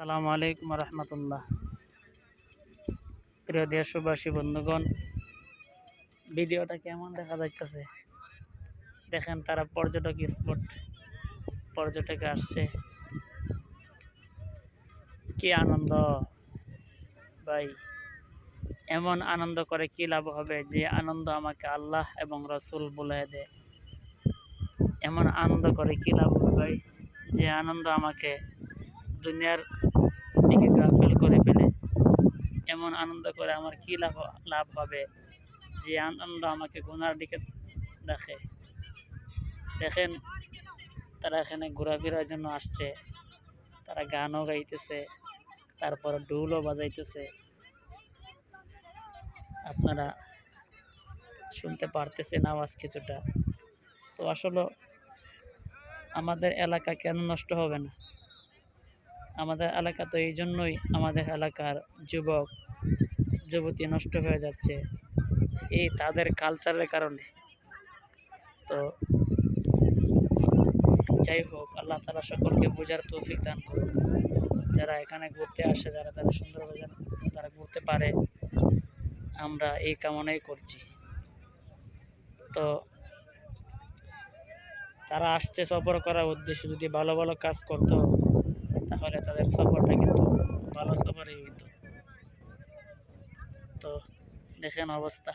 সালামু আলাইকুম রহমতুল্লাহ প্রিয় দেশবাসী, বন্ধুগণ, ভিডিওটা কেমন দেখা যাইতেছে? দেখেন তারা পর্যটক স্পট পর্যটকে আসছে। কি আনন্দ ভাই! এমন আনন্দ করে কি লাভ হবে যে আনন্দ আমাকে আল্লাহ এবং রসুল বলে দেয়? এমন আনন্দ করে কি লাভ হবে ভাই? যে আনন্দ আমাকে দুনিয়ার দিকে করে ফেলে। এমন আনন্দ করে আমার কি লাভ লাভ হবে? যে আনন্দ আমাকে গুনার দিকে দেখে। দেখেন, তারা এখানে ঘোরাফেরার জন্য আসছে। তারা গানও গাইতেছে, তারপর ঢোলও বাজাইতেছে। আপনারা শুনতে পারতেছেন আওয়াজ কিছুটা। তো আসলে আমাদের এলাকা কেন নষ্ট হবে না? আমাদের এলাকা তো এই জন্যই আমাদের এলাকার যুবক, যুবতী নষ্ট হয়ে যাচ্ছে। এই তাদের কালচারের কারণে। তো যাই হোক, আল্লাহ তালা সকলকে বোঝার তৌফিক দান করুন যারা এখানে ঘুরতে আসে, যারা তারা সুন্দরভাবে তারা ঘুরতে পারে, আমরা এই কামনাই করছি। তো তারা আসছে সফর করার উদ্দেশ্যে যদি ভালো ভালো কাজ করতো তাহলে তাদের সফরটা কিন্তু ভালো সফরই হইতো তো দেখেন অবস্থা।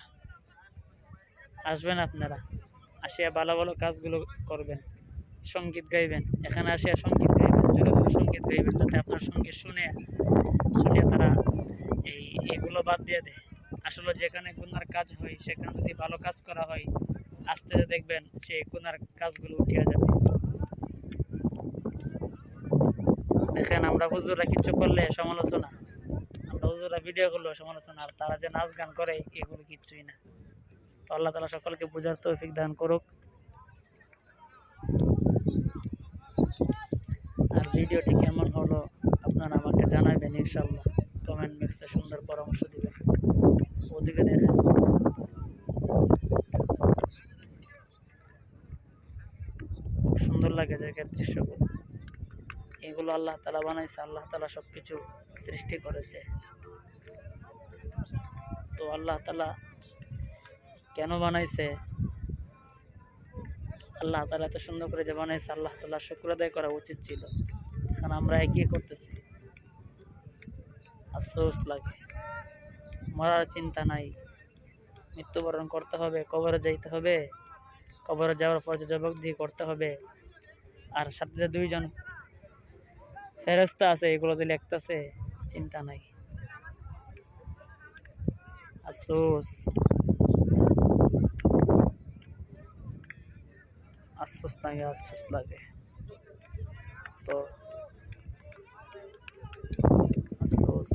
আসবেন আপনারা। আসিয়া ভালো ভালো কাজগুলো করবেন। সংগীত গাইবেন। এখানে আসিয়া সংগীত গাইবেন। জোরে জোরে সংগীত গাইবেন যাতে আপনার সংগীত শুনে শুনে তারা এই, এগুলো বাদ দিয়ে দেয়। আসলে যেখানে গুনার কাজ হয়, সেখানে যদি ভালো কাজ করা হয়, আস্তে আস্তে দেখবেন সেই গুনার কাজগুলো উঠিয়া যাবে। দেখেন আমরা হুজুরা কিছু করলে সমালোচনা। আমরা হুজুরা ভিডিও করলেও সমালোচনা। আর তারা যে নাচ গান করে, এগুলো কিচ্ছুই না। তো আল্লাহ তালা সকলকে বোঝার তৌফিক দান করুক। আর ভিডিওটি কেমন হলো, আপনারা আমাকে জানাবেন ইনশাল্লাহ কমেন্ট বক্সে সুন্দর পরামর্শ দিবেন। ওদিকে দেখেন। খুব সুন্দর লাগে জায়গার দৃশ্যগুলো। এগুলো আল্লাহ তালা বানাইছে, আল্লাহ তালা সব কিছু সৃষ্টি করেছে। তো আল্লাহ তালা কেন বানাইছে? আল্লাহ তালা এত সুন্দর করে যে বানাইছে, আল্লাহ তালা শুক্র আদায় করা উচিত ছিল। এখন আমরা একই করতেছি। আফসোস লাগে। মরার চিন্তা নাই। মৃত্যুবরণ করতে হবে, কবরে যাইতে হবে। কবরে যাওয়ার পর দিয়ে করতে হবে। আর সাথে দুইজন ফেরস্তা আছে এগুলো যে লেখতেছে চিন্তা নাই। আফসোস। আফসোস লাগে আফসোস লাগে। তো আফসোস।